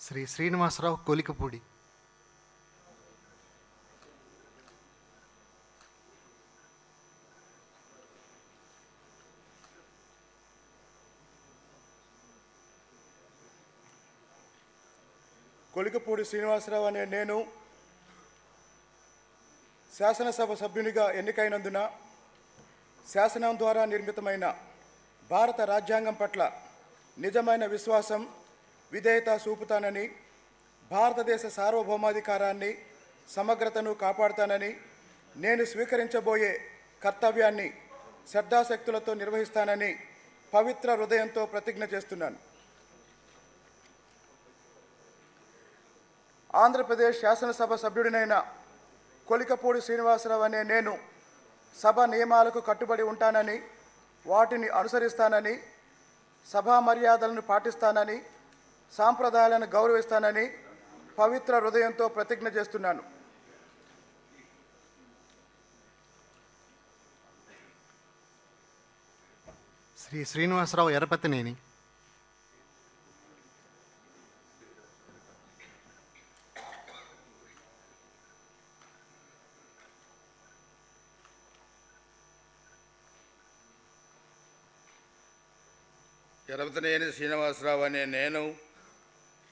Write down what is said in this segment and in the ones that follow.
శ్రీ శ్రీనివాసరావు కోలికపూడి. కొలికపూడి శ్రీనివాసరావు అనే నేను శాసనసభ సభ్యునిగా ఎన్నికైనందున శాసనం ద్వారా నిర్మితమైన భారత రాజ్యాంగం పట్ల నిజమైన విశ్వాసం విధేయత చూపుతానని భారతదేశ సార్వభౌమాధికారాన్ని సమగ్రతను కాపాడుతానని నేను స్వీకరించబోయే కర్తవ్యాన్ని శ్రద్ధాశక్తులతో నిర్వహిస్తానని పవిత్ర హృదయంతో ప్రతిజ్ఞ చేస్తున్నాను. ఆంధ్రప్రదేశ్ శాసనసభ సభ్యుడినైన కొలికపూడి శ్రీనివాసరావు అనే నేను సభ నియమాలకు కట్టుబడి ఉంటానని వాటిని అనుసరిస్తానని సభా మర్యాదలను పాటిస్తానని సాంప్రదాయాలను గౌరవిస్తానని పవిత్ర హృదయంతో ప్రతిజ్ఞ చేస్తున్నాను. శ్రీ శ్రీనివాసరావు ఎరపతినేని. ఎరపతినేని శ్రీనివాసరావు అనే నేను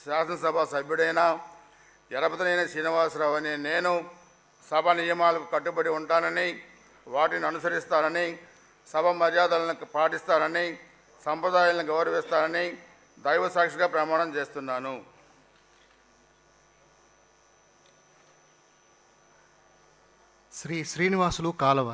శాసనసభ సభ్యుడైన ఎరపతనైన శ్రీనివాసరావు అనే నేను సభ నియమాలకు కట్టుబడి ఉంటానని వాటిని అనుసరిస్తానని సభ మర్యాదలను పాటిస్తానని సంప్రదాయాలను గౌరవిస్తానని దైవ సాక్షిగా ప్రమాణం చేస్తున్నాను. శ్రీ శ్రీనివాసులు కాలవ.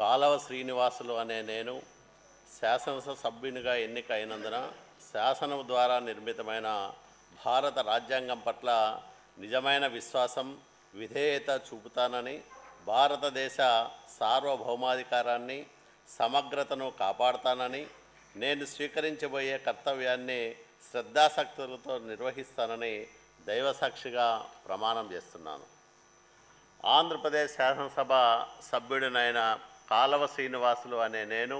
కాలవ శ్రీనివాసులు అనే నేను శాసనసభ సభ్యునిగా ఎన్నిక అయినందున శాసనం ద్వారా నిర్మితమైన భారత రాజ్యాంగం పట్ల నిజమైన విశ్వాసం విధేయత చూపుతానని భారతదేశ సార్వభౌమాధికారాన్ని సమగ్రతను కాపాడుతానని నేను స్వీకరించబోయే కర్తవ్యాన్ని శ్రద్ధాసక్తులతో నిర్వహిస్తానని దైవసాక్షిగా ప్రమాణం చేస్తున్నాను. ఆంధ్రప్రదేశ్ శాసనసభ సభ్యుడినైన కాలవ శ్రీనివాసులు అనే నేను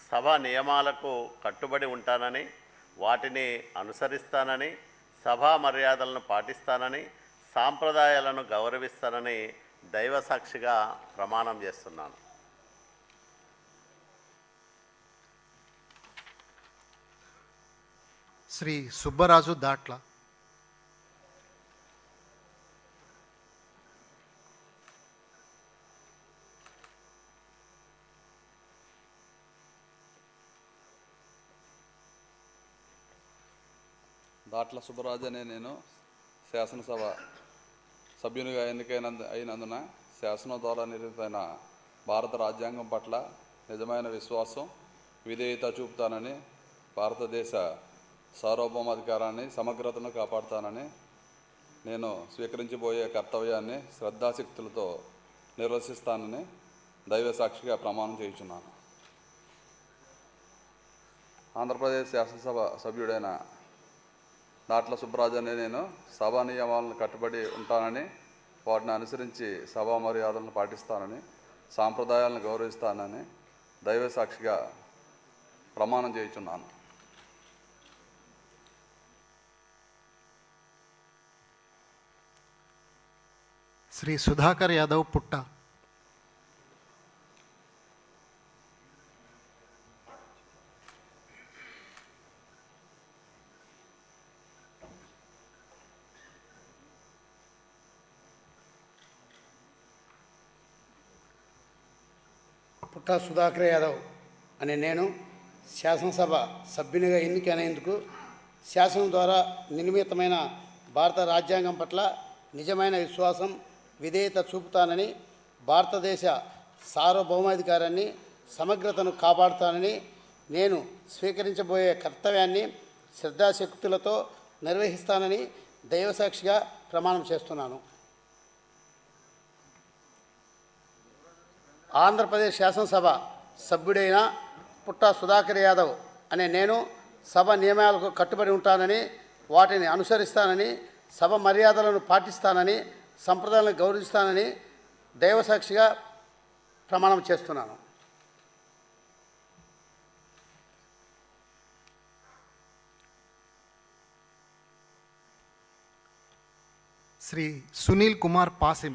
సభ నియమాలకు కట్టుబడి ఉంటానని వాటిని అనుసరిస్తానని సభా మర్యాదలను పాటిస్తానని సాంప్రదాయాలను గౌరవిస్తానని దైవసాక్షిగా ప్రమాణం చేస్తున్నాను. శ్రీ సుబ్బరాజు దాట్ల దాట్ల సుబ్బరాజు అనే నేను శాసనసభ సభ్యునిగా ఎన్నికైన అయినందున శాసనం ద్వారా నిర్మితమైన భారత రాజ్యాంగం పట్ల నిజమైన విశ్వాసం విధేయత చూపుతానని భారతదేశ సార్వభౌమాధికారాన్ని సమగ్రతను కాపాడుతానని నేను స్వీకరించబోయే కర్తవ్యాన్ని శ్రద్ధాశక్తులతో నిర్వహిస్తానని దైవ సాక్షిగా ప్రమాణం చేయించున్నాను. ఆంధ్రప్రదేశ్ శాసనసభ సభ్యుడైన నాట్ల సుబ్బరాజు అనే నేను సభా నియమాలను కట్టుబడి ఉంటానని వాటిని అనుసరించి సభా మర్యాదలను పాటిస్తానని సాంప్రదాయాలను గౌరవిస్తానని దైవ సాక్షిగా ప్రమాణం చేయుచున్నాను. శ్రీ సుధాకర్ యాదవ్ పుట్ట. పుట్ట సుధాకర్ యాదవ్ అనే నేను శాసనసభ సభ్యునిగా ఎన్నికైనందుకు శాసనం ద్వారా నిర్మితమైన భారత రాజ్యాంగం పట్ల నిజమైన విశ్వాసం విధేయత చూపుతానని భారతదేశ సార్వభౌమాధికారాన్ని సమగ్రతను కాపాడుతానని నేను స్వీకరించబోయే కర్తవ్యాన్ని శ్రద్ధాశక్తులతో నిర్వహిస్తానని దైవసాక్షిగా ప్రమాణం చేస్తున్నాను. ఆంధ్రప్రదేశ్ శాసనసభ సభ్యుడైన పుట్ట సుధాకర్ యాదవ్ అనే నేను సభ నియమాలకు కట్టుబడి ఉంటానని వాటిని అనుసరిస్తానని సభ మర్యాదలను పాటిస్తానని సంప్రదాయాలను గౌరవిస్తానని దైవసాక్షిగా ప్రమాణం చేస్తున్నాను. శ్రీ సునీల్ కుమార్ పాసిం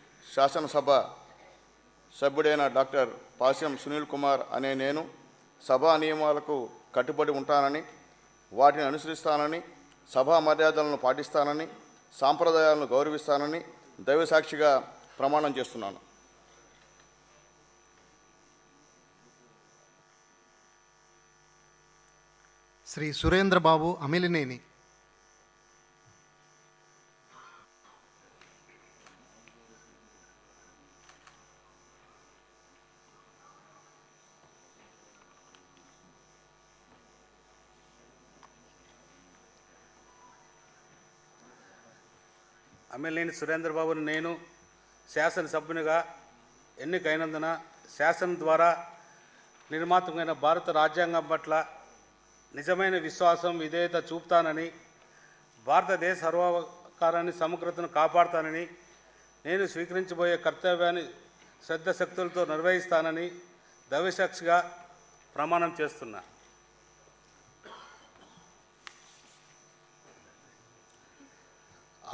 శాసనసభ సభ్యుడైన డాక్టర్ పాశ్యం సునీల్ కుమార్ అనే నేను సభా నియమాలకు కట్టుబడి ఉంటానని వాటిని అనుసరిస్తానని సభా మర్యాదలను పాటిస్తానని సాంప్రదాయాలను గౌరవిస్తానని దైవసాక్షిగా ప్రమాణం చేస్తున్నాను. శ్రీ సురేంద్ర బాబు అమిలినేని. ఎమ్మెల్యేని సురేంద్రబాబుని నేను శాసనసభ్యునిగా ఎన్నికైనందున శాసనం ద్వారా నిర్మాతమైన భారత రాజ్యాంగం పట్ల నిజమైన విశ్వాసం విధేయత చూపుతానని భారతదేశ సర్వాకారాన్ని సమగ్రతను కాపాడుతానని నేను స్వీకరించబోయే కర్తవ్యాన్ని శ్రద్ధశక్తులతో నిర్వహిస్తానని దైవసాక్షిగా ప్రమాణం చేస్తున్నా.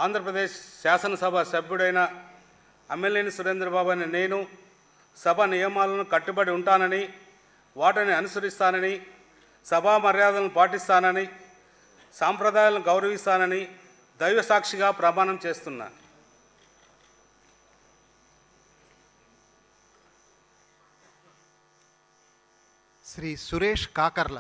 ఆంధ్రప్రదేశ్ శాసనసభ సభ్యుడైన అమ్మెల్యేని సురేంద్రబాబు అని నేను సభ నియమాలను కట్టుబడి ఉంటానని వాటిని అనుసరిస్తానని సభా మర్యాదలను పాటిస్తానని సాంప్రదాయాలను గౌరవిస్తానని దైవ సాక్షిగా ప్రమాణం చేస్తున్నా. శ్రీ సురేష్ కాకర్ల.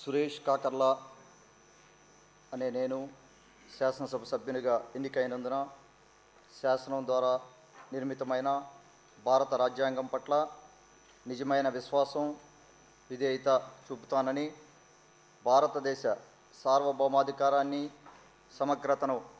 సురేష్ కాకర్ల అనే నేను శాసనసభ సభ్యునిగా ఎన్నికైనందున శాసనం ద్వారా నిర్మితమైన భారత రాజ్యాంగం పట్ల నిజమైన విశ్వాసం విధేయత చూపుతానని భారతదేశ సార్వభౌమాధికారాన్ని సమగ్రతను